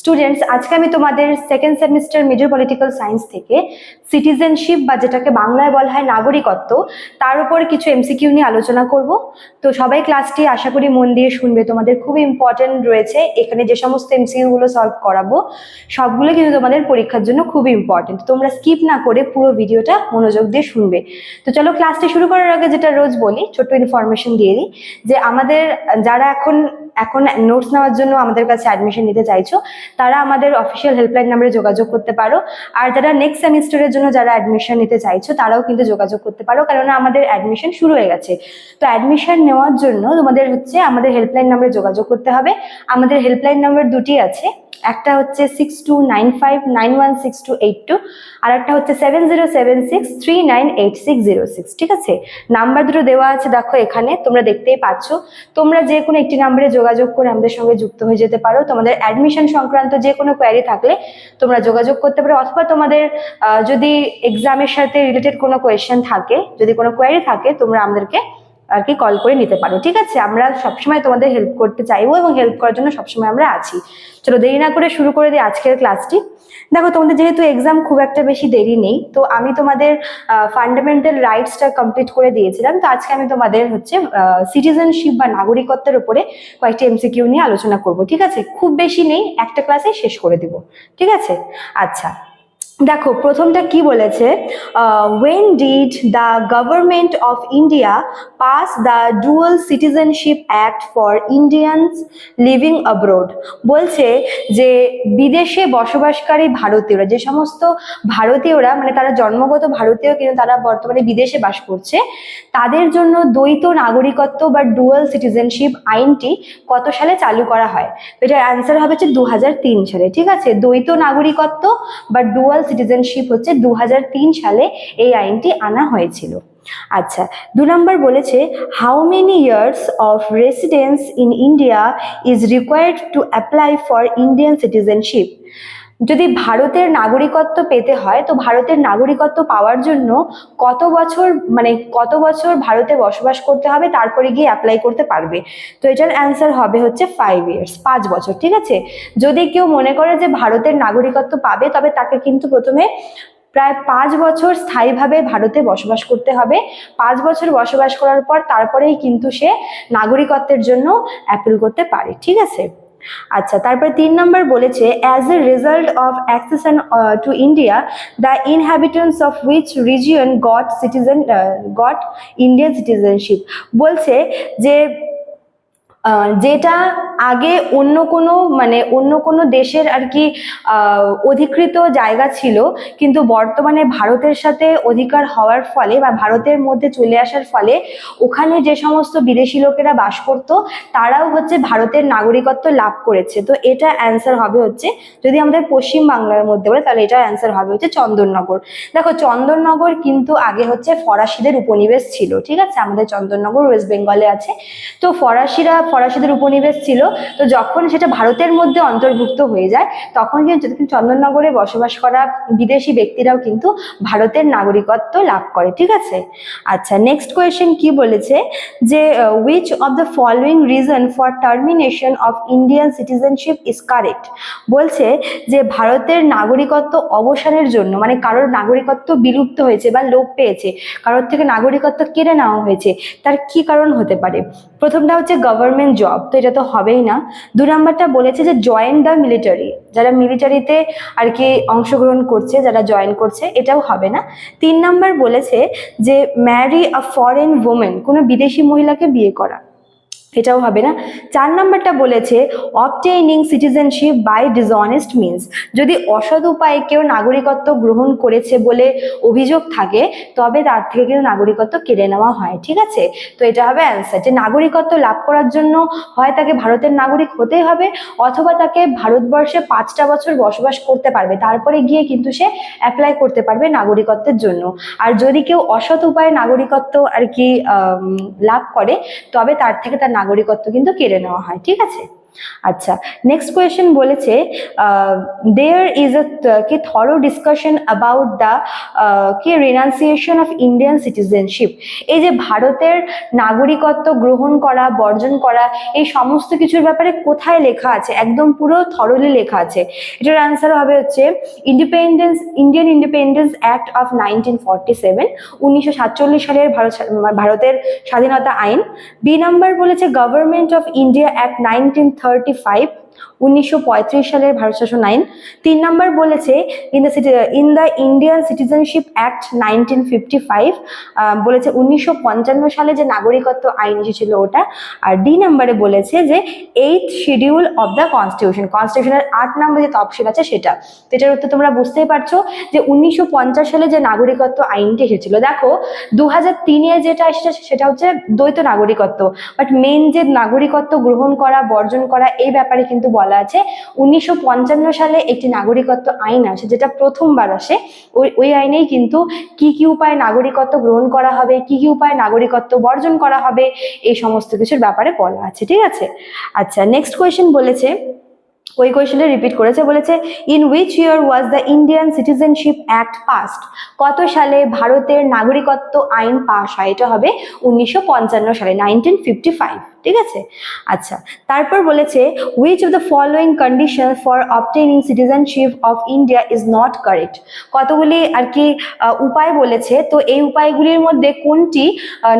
students আজকে আমি তোমাদের second semester major political science থেকে সিটিজেনশিপ বা যেটাকে বাংলায় বলা হয় নাগরিকত্ব, তার উপর কিছু এমসিকিউ নিয়ে আলোচনা করব। তো সবাই ক্লাসটি আশা করি মন দিয়ে শুনবে। তোমাদের খুব ইম্পর্টেন্ট রয়েছে। এখানে যে সমস্ত এমসিকিউগুলো সলভ করাবো, সবগুলো কিন্তু তোমাদের পরীক্ষার জন্য খুব ইম্পর্টেন্ট তোমরা স্কিপ না করে পুরো ভিডিওটা মনোযোগ দিয়ে শুনবে। তো চলো ক্লাসটি শুরু করার আগে যেটা রোজ বলি, ছোট্ট ইনফরমেশন দিয়ে দিই যে আমাদের যারা এখন এখন নোটস নেওয়ার জন্য আমাদের কাছে অ্যাডমিশন নিতে চাইছো, তারা আমাদের অফিসিয়াল হেল্পলাইন নাম্বারে যোগাযোগ করতে পারো। আর যারা নেক্সট সেমিস্টারের জন্য যারা অ্যাডমিশন নিতে চাইছো, তারাও কিন্তু যোগাযোগ করতে পারো, কেননা আমাদের অ্যাডমিশন শুরু হয়ে গেছে। তো অ্যাডমিশন নেওয়ার জন্য তোমাদের হচ্ছে আমাদের হেল্পলাইন নাম্বারে যোগাযোগ করতে হবে। আমাদের হেল্পলাইন নাম্বার দুটি আছে। একটা হচ্ছে six two nine five nine one six two eight two আর একটা হচ্ছে seven zero seven six three nine eight six zero six ঠিক আছে? নাম্বার দুটো দেওয়া আছে, দেখো এখানে, তোমরা দেখতেই পাচ্ছ। তোমরা যে কোনো একটি নাম্বারে যোগাযোগ করে আমাদের সঙ্গে যুক্ত হয়ে যেতে পারো। তোমাদের অ্যাডমিশন সংক্রান্ত যে কোনো কোয়ারি থাকলে তোমরা যোগাযোগ করতে পারো, অথবা তোমাদের যদি এক্সামের সাথে রিলেটেড কোনো কোয়েশ্চেন থাকে, যদি কোনো কোয়ারি থাকে, তোমরা আমাদেরকে আর কি কল করে নিতে পারো, ঠিক আছে? আমরা সবসময় তোমাদের হেল্প করতে চাইব এবং হেল্প করার জন্য সবসময় আমরা আছি। চলো দেরি না করে শুরু করে দিই আজকের ক্লাসটি দেখো, তোমাদের যেহেতু এক্সাম খুব একটা বেশি দেরি নেই, তো আমি তোমাদের ফান্ডামেন্টাল রাইটসটা কমপ্লিট করে দিয়েছিলাম। তো আজকে আমি তোমাদের হচ্ছে সিটিজেনশিপ বা নাগরিকত্বের উপরে কয়েকটি এমসিকিউ নিয়ে আলোচনা করব, ঠিক আছে? খুব বেশি নেই, একটা ক্লাসে শেষ করে দিব, ঠিক আছে? আচ্ছা দেখো, প্রথমটা কি বলেছে? When did the government of India pass the dual citizenship act for Indians living abroad বলছে যে বিদেশে বসবাসকারী ভারতীয়রা, যে সমস্ত ভারতীয়রা মানে তারা জন্মগত ভারতীয় কিন্তু তারা বর্তমানে বিদেশে বাস করছে, তাদের জন্য দ্বৈত নাগরিকত্ব বা ডুয়াল সিটিজেনশিপ আইনটি কত সালে চালু করা হয়? এটার অ্যান্সার হবে হচ্ছে দু সালে, ঠিক আছে? দ্বৈত নাগরিকত্ব বা ডুয়াল সিটিজেনশিপ হচ্ছে দু হাজার তিন সালে এই আইনটি আনা হয়েছিল। আচ্ছা দু নম্বর বলেছে how many years of residence in India is required to apply for Indian citizenship যদি ভারতের নাগরিকত্ব পেতে হয়, তো ভারতের নাগরিকত্ব পাওয়ার জন্য কত বছর মানে কত বছর ভারতে বসবাস করতে হবে, তারপরে গিয়ে অ্যাপ্লাই করতে পারবে? তো এটার অ্যান্সার হবে হচ্ছে ফাইভ ইয়ার্স পাঁচ বছর, ঠিক আছে? যদি কেউ মনে করে যে ভারতের নাগরিকত্ব পাবে, তবে তাকে কিন্তু প্রথমে প্রায় পাঁচ বছর স্থায়ীভাবে ভারতে বসবাস করতে হবে। পাঁচ বছর বসবাস করার পর তারপরেই কিন্তু সে নাগরিকত্বের জন্য অ্যাপিল করতে পারে, ঠিক আছে? আচ্ছা তারপর তিন নম্বর বলেছে as a result of accession to India the inhabitants of which region got citizen got Indian citizenship বলছে যে যেটা আগে অন্য কোনো মানে অন্য কোনো দেশের আর কি অধিকৃত জায়গা ছিল, কিন্তু বর্তমানে ভারতের সাথে অধিকার হওয়ার ফলে বা ভারতের মধ্যে চলে আসার ফলে ওখানে যে সমস্ত বিদেশি লোকেরা বাস করতো, তারাও হচ্ছে ভারতের নাগরিকত্ব লাভ করেছে। তো এটা অ্যান্সার হবে হচ্ছে, যদি আমাদের পশ্চিম বাংলার মধ্যে বলে, তাহলে এটা অ্যান্সার হবে হচ্ছে চন্দননগর। দেখো, চন্দননগর কিন্তু আগে হচ্ছে ফরাসিদের উপনিবেশ ছিল, ঠিক আছে? আমাদের চন্দননগর, ওয়েস্ট বেঙ্গলে আছে। তো ফরাসিরা ফরাসিদের উপনিবেশ ছিল, তো যখন সেটা ভারতের মধ্যে অন্তর্ভুক্ত হয়ে যায়, তখন কিন্তু চন্দননগরে বসবাস করা বিদেশি ব্যক্তিরাও কিন্তু ভারতের নাগরিকত্ব লাভ করে, ঠিক আছে? আচ্ছা নেক্সট কোয়েশ্চেন কি বলেছে? যে which of the following reason for termination of Indian citizenship is correct বলছে যে, ভারতের নাগরিকত্ব অবসানের জন্য মানে কারোর নাগরিকত্ব বিলুপ্ত হয়েছে বা লোপ পেয়েছে, কারোর থেকে নাগরিকত্ব কেড়ে নেওয়া হয়েছে, তার কি কারণ হতে পারে? প্রথমটা হচ্ছে গভর্নমেন্ট জব তো এটা তো হবেই না। দু নম্বরটা বলেছে যে জয়েন দ্য মিলিটারি যারা মিলিটারিতে আর কি অংশগ্রহণ করছে, যারা জয়েন করছে, এটাও হবে না। তিন নম্বর বলেছে যে ম্যারি আ ফরেন ওমেন কোনো বিদেশি মহিলাকে বিয়ে করা। এটাও হবে না। চার নম্বরটা বলেছে obtaining citizenship by dishonest means যদি অসৎ উপায়ে কেউ নাগরিকত্ব গ্রহণ করেছে বলে অভিযোগ থাকে, তবে তার থেকে কিন্তু নাগরিকত্ব কেড়ে নেওয়া হয়, ঠিক আছে? তো এটা হবে অ্যান্সার যে নাগরিকত্ব লাভ করার জন্য হয় তাকে ভারতের নাগরিক হতেই হবে, অথবা তাকে ভারতবর্ষে পাঁচটা বছর বসবাস করতে পারবে, তারপরে গিয়ে কিন্তু সে অ্যাপ্লাই করতে পারবে নাগরিকত্বের জন্য। আর যদি কেউ অসৎ উপায়ে নাগরিকত্ব আর কি লাভ করে, তবে তার থেকে তার নাগরিকত্ব কিন্তু কেড়ে নেওয়া হয় ঠিক আছে? আচ্ছা নেক্সট কোয়েশ্চেন বলেছে there is a key thorough discussion about the key renunciation of Indian citizenship এই যে ভারতের নাগরিকত্ব গ্রহণ করা, বর্জন করা, এই সমস্ত কিছুর ব্যাপারে কোথায় লেখা আছে? একদম পুরো থরলি লেখা আছে। এটার অ্যান্সার হবে হচ্ছে independence Indian independence act of nineteen forty seven উনিশশো সাতচল্লিশ সালের ভারত, ভারতের স্বাধীনতা আইন। বি নাম্বার বলেছে government of India act nineteen thirty five উনিশশো পঁয়ত্রিশ সালের ভারত শাসন আইন। তিন নম্বর বলেছে in the city in the Indian citizenship act nineteen fifty five বলেছে উনিশশো পঞ্চান্ন সালে যে নাগরিকত্ব আইন এসেছিল ওটা। আর ডি নাম্বারে বলেছে যে eighth schedule of the constitution কনস্টিটিউশনের আট নম্বর যে তফসিল আছে সেটা। তো এটার উত্তর তোমরা বুঝতেই পারছ যে উনিশশো পঞ্চাশ সালে যে নাগরিকত্ব আইনটি এসেছিল, দেখো দু হাজার তিনে যেটা এসেছে সেটা হচ্ছে দ্বৈত নাগরিকত্ব। বাট মেন যে নাগরিকত্ব গ্রহণ করা, বর্জন করা, এই ব্যাপারে কিন্তু বলা আছে, উনিশশো পঞ্চান্ন সালে একটি নাগরিকত্ব আইন আসে, যেটা প্রথমবার আসে। ওই ওই আইনেই কিন্তু কি কি উপায়ে নাগরিকত্ব গ্রহণ করা হবে, কি কি উপায়ে নাগরিকত্ব বর্জন করা হবে, এই সমস্ত কিছুর ব্যাপারে বলা আছে, ঠিক আছে? আচ্ছা নেক্সট কোয়েশ্চেন বলেছে ওই কোয়েশ্চেনটা রিপিট করেছে, বলেছে in which year was the Indian citizenship act passed কত সালে ভারতের নাগরিকত্ব আইন পাস হয়? এটা হবে উনিশশো পঞ্চান্ন সালে নাইনটিন ফিফটি ফাইভ ঠিক আছে? আচ্ছা তারপর বলেছে which of the following condition for obtaining citizenship of India is not correct কতগুলি আর কি উপায় বলেছে, তো এই উপায়গুলির মধ্যে কোনটি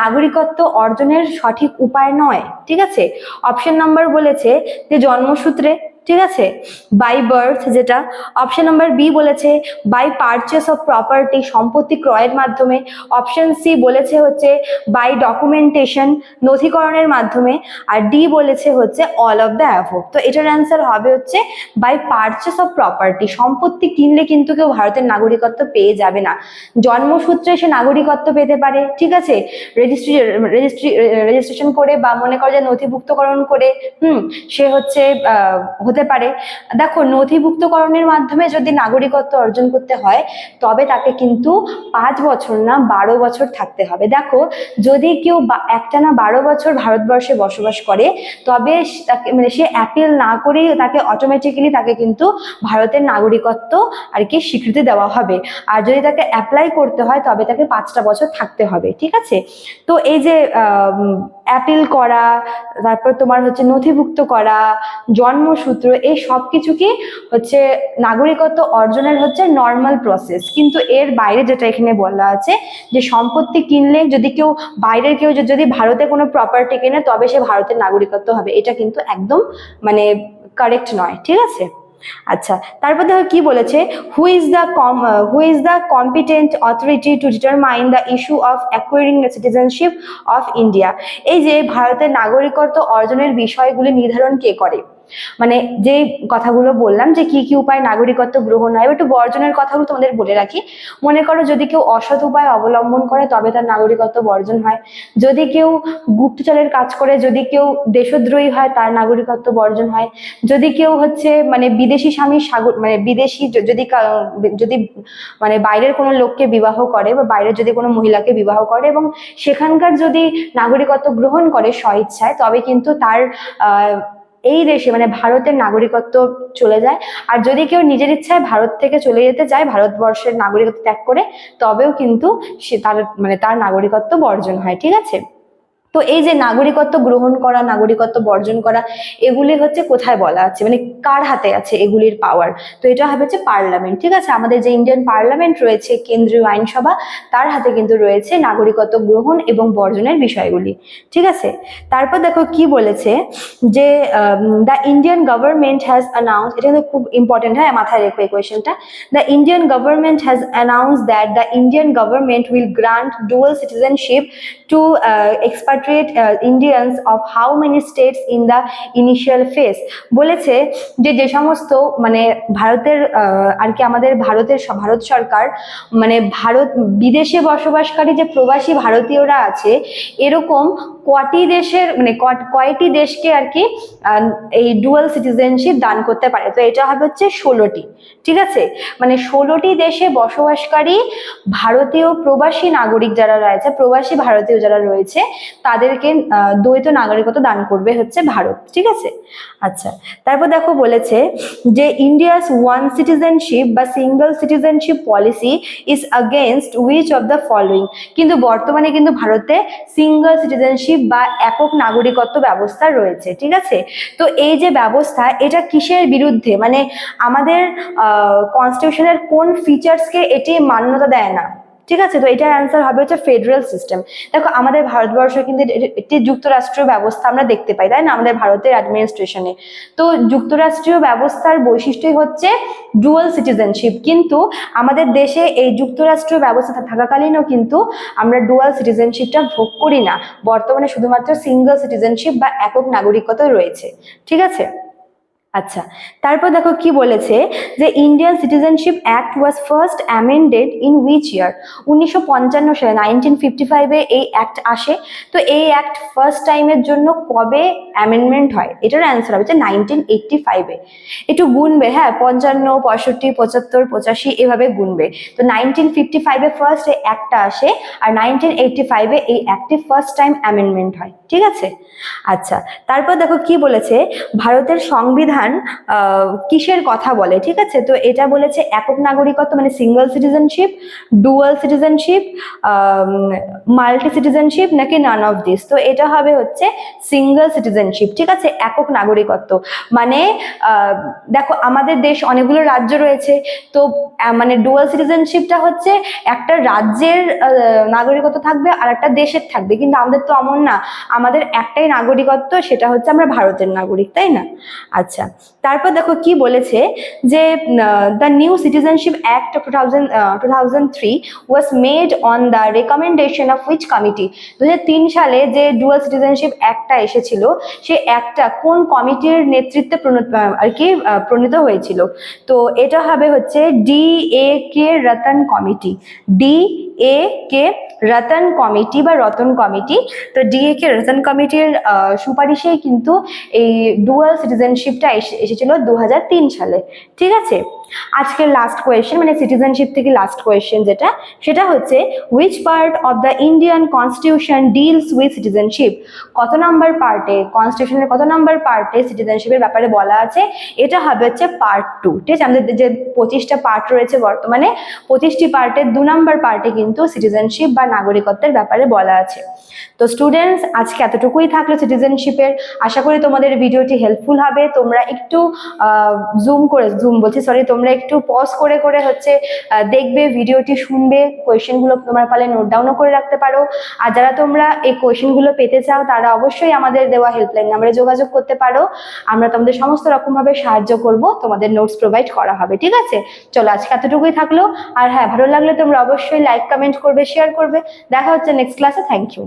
নাগরিকত্ব অর্জনের সঠিক উপায় নয়, ঠিক আছে? অপশন নাম্বার বলেছে যে জন্মসূত্রে ঠিক আছে? বাই বার্থ যেটা অপশন নাম্বার বি বলেছে বাই পারচেস অফ প্রপার্টি সম্পত্তি ক্রয়ের মাধ্যমে। অপশন সি বলেছে হচ্ছে বাই ডকুমেন্টেশন নথিকরণের মাধ্যমে। আর ডি বলেছে হচ্ছে অল অফ দ্য অ্যাভোভ তো এটার অ্যান্সার হবে হচ্ছে বাই পারচেস অফ প্রপার্টি সম্পত্তি কিনলে কিন্তু কেউ ভারতের নাগরিকত্ব পেয়ে যাবে না। জন্মসূত্রে সে নাগরিকত্ব পেতে পারে, ঠিক আছে? রেজিস্ট্রি রেজিস্ট্রি রেজিস্ট্রেশন করে বা মনে করে যে নথিভুক্তকরণ করে, হুম, সে হচ্ছে হতে পারে। দেখো, নথিভুক্তকরণের মাধ্যমে যদি নাগরিকত্ব অর্জন করতে হয়, তবে তাকে কিন্তু পাঁচ বছর না বারো বছর থাকতে হবে। দেখো, যদি কেউ বা- একটানা বারো বছর ভারতবর্ষে বসবাস করে, তবে তাকে মানে সে অ্যাপিল না করেই তাকে অটোমেটিক্যালি তাকে কিন্তু ভারতের নাগরিকত্ব আর কি স্বীকৃতি দেওয়া হবে। আর যদি তাকে অ্যাপ্লাই করতে হয়, তবে তাকে পাঁচটা বছর থাকতে হবে। ঠিক আছে? তো এই যে অ্যাপিল করা, তারপর তোমার হচ্ছে নথিভুক্ত করা, জন্মসূত্র, এই সব কিছু কি হচ্ছে নাগরিকত্ব অর্জনের হচ্ছে নর্মাল প্রসেস কিন্তু এর বাইরে যেটা এখানে বলা আছে, যে সম্পত্তি কিনলে যদি কেউ বাইরের কেউ যদি ভারতে কোনো প্রপার্টি কেনে, তবে সে ভারতের নাগরিকত্ব হবে। এটা কিন্তু একদম মানে কারেক্ট নয়। ঠিক আছে? আচ্ছা তারপর দেখো কি বলেছে? Who is the com who is the competent authority to determine the issue of acquiring citizenship of India এই যে, ভারতের নাগরিকত্ব অর্জনের বিষয়গুলি নির্ধারণ কে করে? মানে যে কথাগুলো বললাম যে কি কি উপায় নাগরিকত্ব গ্রহণ হয় একটু বর্জনের কথাগুলো তোমাদের বলে রাখি। মনে করো যদি কেউ অসৎ উপায় অবলম্বন করে, তবে তার নাগরিকত্ব বর্জন হয়। যদি কেউ গুপ্তচরের কাজ করে, যদি কেউ দেশদ্রোহী হয়, তার নাগরিকত্ব বর্জন হয়। যদি কেউ হচ্ছে মানে বিদেশি স্বামী সাগর মানে বিদেশি যদি যদি মানে বাইরের কোনো লোককে বিবাহ করে বা বাইরের যদি কোনো মহিলাকে বিবাহ করে এবং সেখানকার যদি নাগরিকত্ব গ্রহণ করে স্বইচ্ছায়, তবে কিন্তু তার এই দেশে মানে ভারতের নাগরিকত্ব চলে যায়। আর যদি কেউ নিজের ইচ্ছায় ভারত থেকে চলে যেতে চায়, ভারতবর্ষের নাগরিকত্ব ত্যাগ করে, তবেও কিন্তু সে তার মানে তার নাগরিকত্ব বর্জন হয়, ঠিক আছে? তো এই যে নাগরিকত্ব গ্রহণ করা, নাগরিকত্ব বর্জন করা, এগুলি হচ্ছে কোথায় বলা আছে? মানে কার হাতে আছে এগুলির পাওয়ার তো এটা হবে হচ্ছে পার্লামেন্ট ঠিক আছে? আমাদের যে ইন্ডিয়ান পার্লামেন্ট রয়েছে, কেন্দ্রীয় আইনসভা, তার হাতে কিন্তু রয়েছে নাগরিকত্ব গ্রহণ এবং বর্জনের বিষয়গুলি, ঠিক আছে? তারপর দেখো কি বলেছে যে the Indian government has announce এটা কিন্তু খুব ইম্পর্টেন্ট হ্যাঁ মাথায় রেখো এই কোয়েশ্চেনটা the Indian government has announce that the Indian government will grant dual citizenship to expatriate uh, Indians of how many states in the initial phase. বলেছে যে যে সমস্ত মানে ভারতের আর কি আমাদের ভারতের ভারত সরকার মানে ভারত বিদেশে বসবাসকারী যে প্রবাসী ভারতীয়রা আছে এরকম কটি দেশের মানে কয়টি দেশকে আর কি এই ডুয়াল সিটিজেনশিপ দান করতে পারে? তো এটা হবে হচ্ছে ষোলোটি। ঠিক আছে? মানে ষোলোটি দেশে বসবাসকারী ভারতীয় প্রবাসী নাগরিক যারা রয়েছে প্রবাসী ভারতীয় যারা রয়েছে তাদেরকে দ্বৈত নাগরিকত্ব দান করবে হচ্ছে ভারত, ঠিক আছে? আচ্ছা তারপর দেখো বলেছে যে ইন্ডিয়াস ওয়ান সিটিজেনশিপ বা single citizenship policy is against which of the following কিন্তু বর্তমানে কিন্তু ভারতে সিঙ্গল সিটিজেনশিপ বা একক নাগরিকত্ব ব্যবস্থা রয়েছে, ঠিক আছে? তো এই যে ব্যবস্থা, এটা কিসের বিরুদ্ধে? মানে আমাদের কনস্টিটিউশনের কোন ফিচার্সকে এটি মান্যতা দেয় না? ঠিক আছে? তো এটার অ্যান্সার হবে হচ্ছে ফেডারেল সিস্টেম দেখো, আমাদের ভারতবর্ষ কিন্তু একটি যুক্তরাষ্ট্রীয় ব্যবস্থা আমরা দেখতে পাই, তাই না? আমাদের ভারতের অ্যাডমিনিস্ট্রেশনে তো যুক্তরাষ্ট্রীয় ব্যবস্থার বৈশিষ্ট্যই হচ্ছে ডুয়াল সিটিজেনশিপ কিন্তু আমাদের দেশে এই যুক্তরাষ্ট্রীয় ব্যবস্থা থাকাকালীনও কিন্তু আমরা ডুয়াল সিটিজেনশিপটা ভোগ করি না। বর্তমানে শুধুমাত্র সিঙ্গেল সিটিজেনশিপ বা একক নাগরিকতা রয়েছে। ঠিক আছে? আচ্ছা তারপর দেখো কি বলেছে যে Indian citizenship act was first amended in which year উনিশশো পঞ্চান্ন সালে নাইনটিন ফিফটি ফাইভে এই অ্যাক্ট আসে। তো এই অ্যাক্ট ফার্স্ট টাইমের জন্য কবে অ্যামেন্ডমেন্ট হয়? এটার অ্যান্সার হবে যে নাইনটিন এইটটি ফাইভে একটু গুনবে হ্যাঁ পঞ্চান্ন, পঁয়ষট্টি, পঁচাত্তর, পঁচাশি, এভাবে গুনবে। তো নাইনটিন ফিফটি ফাইভে ফার্স্ট এই অ্যাক্টটা আসে আর নাইনটিন এইটটি ফাইভে এই অ্যাক্টটি ফার্স্ট টাইম অ্যামেন্ডমেন্ট হয়। ঠিক আছে? আচ্ছা তারপর দেখো কি বলেছে? ভারতের সংবিধান আহ, কিসের কথা বলে ঠিক আছে? তো এটা বলেছে একক নাগরিকত্ব মানে single citizenship dual citizenship multi citizenship নাকি নান অফ দিস তো এটা হবে হচ্ছে সিঙ্গেল সিটিজেনশিপ ঠিক আছে? একক নাগরিকত্ব। মানে দেখো আমাদের দেশ অনেকগুলো রাজ্য রয়েছে তো মানে ডুয়াল সিটিজেনশিপটা হচ্ছে একটা রাজ্যের নাগরিকত্ব থাকবে আর একটা দেশের থাকবে। কিন্তু আমাদের তো এমন না আমাদের একটাই নাগরিকত্ব সেটা হচ্ছে আমরা ভারতের নাগরিক তাই না? আচ্ছা তারপর দেখো কি বলেছে যে the new citizenship act two thousand two three was made on the recommendation of which committee দুহাজার তিন সালে যে ডুয়াল সিটিজেনশিপ অ্যাক্টটা এসেছিল, সেই অ্যাক্টটা কোন কমিটির নেতৃত্বে আর কি প্রণীত হয়েছিল? তো এটা হবে হচ্ছে D A K Ratan committee D A K Ratan committee বা রতন কমিটি তো ডিএ কে রতন কমিটির সুপারিশেই কিন্তু এই ডুয়াল সিটিজেনশিপটা এসেছিল দু হাজার তিন সালে। ঠিক আছে? আজকের লাস্ট কোয়েশ্চেন মানে সিটিজেনশিপ থেকে লাস্ট কোয়েশ্চেন যেটা, সেটা হচ্ছে which part of the Indian constitution deals with citizenship কত নাম্বার পার্টে কনস্টিটিউশনের কত নাম্বার পার্টে সিটিজেনশিপের ব্যাপারে বলা আছে? এটা হবে হচ্ছে পার্ট টু ঠিক আছে? আমাদের যে পঁচিশটা পার্ট রয়েছে বর্তমানে, পঁচিশটি পার্টের দু নাম্বার পার্টে কিন্তু সিটিজেনশিপ বা নাগরিকত্বের ব্যাপারে বলা আছে। তো স্টুডেন্টস আজকে এতটুকুই থাকল সিটিজেনশিপের আশা করি তোমাদের ভিডিওটি হেল্পফুল হবে। তোমরা একটু জুম করে জুম বলছি সরি তোমরা একটু পজ করে করে হচ্ছে দেখবে ভিডিওটি শুনবে কোয়েশ্চেনগুলো তোমার পালে নোট ডাউনও করে রাখতে পারো। আর যারা তোমরা এই কোয়েশ্চেনগুলো পেতে চাও, তারা অবশ্যই আমাদের দেওয়া হেল্পলাইন নাম্বারে যোগাযোগ করতে পারো। আমরা তোমাদের সমস্ত রকমভাবে সাহায্য করব, তোমাদের নোটস প্রোভাইড করা হবে, ঠিক আছে? চলো, আজকে এতটুকুই থাকল। আর হ্যাঁ ভালো লাগলে তোমরা অবশ্যই লাইক কমেন্ট করবে শেয়ার করবে। দেখা হচ্ছে নেক্সট ক্লাসে থ্যাংক ইউ